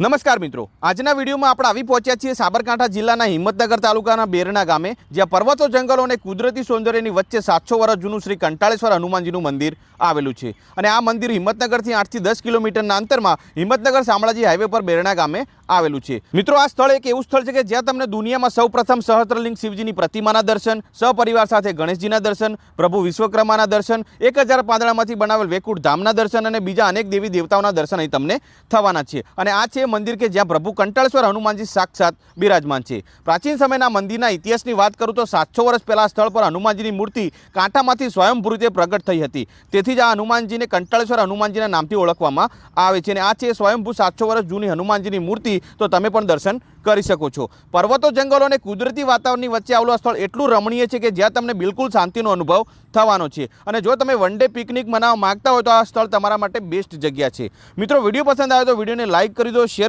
નમસ્કાર મિત્રો. આજના વિડીયોમાં આપણે આવી પહોંચ્યા છીએ સાબરકાંઠા જિલ્લાના હિંમતનગર તાલુકાના બેરના ગામે, જ્યાં પર્વતો જંગલો અને કુદરતી સૌંદર્યની વચ્ચે સાતસો વર્ષ જૂનું શ્રી કંટાળેશ્વર હનુમાનજીનું મંદિર આવેલું છે. અને આ મંદિર હિંમતનગરથી આઠથી દસ કિલોમીટરના અંતરમાં હિંમતનગર શામળાજી હાઈવે પર બેરણા ગામે આવેલું છે. મિત્રો, આ સ્થળ એક એવું સ્થળ છે કે જ્યાં તમને દુનિયામાં સૌપ્રથમ સહસ્ત્રલિંગ શિવજીની પ્રતિમાના દર્શન, સપરિવાર સાથે ગણેશજીના દર્શન, પ્રભુ વિશ્વકર્માના દર્શન, એક હજાર પાંદડામાંથી બનાવેલ વેકુટ ધામના દર્શન અને બીજા અનેક દેવી દેવતાઓના દર્શન અહીં તમને થવાના છે. અને આ છે મંદિર કે જ્યાં પ્રભુ કંટાળેશ્વર હનુમાનજી સાક્ષાત બિરાજમાન છે. પ્રાચીન સમયના મંદિરના ઇતિહાસની વાત કરું તો સાતસો વર્ષ પહેલા સ્થળ પર હનુમાનજીની મૂર્તિ કાંટામાંથી સ્વયંભૂ રીતે પ્રગટ થઈ હતી. તેથી જ આ હનુમાનજીને કંટાળેશ્વર હનુમાનજીના નામથી ઓળખવામાં આવે છે. અને આ છે સ્વયંભૂ સાતસો વર્ષ જૂની હનુમાનજીની મૂર્તિ તો તમે પણ દર્શન કરી શકો છો. પર્વતો, જંગલો અને કુદરતી વાતાવરણની વચ્ચે આવેલું સ્થળ એટલું રમણીય છે કે જ્યાં તમને બિલકુલ શાંતિનો અનુભવ થવાનો છે. અને જો તમે વન ડે પિકનિક મનાવવા માગતા હોય તો આ સ્થળ તમારા માટે બેસ્ટ જગ્યા છે. મિત્રો, વીડિયો પસંદ આવે તો વિડીયોને લાઇક કરી દો, શેર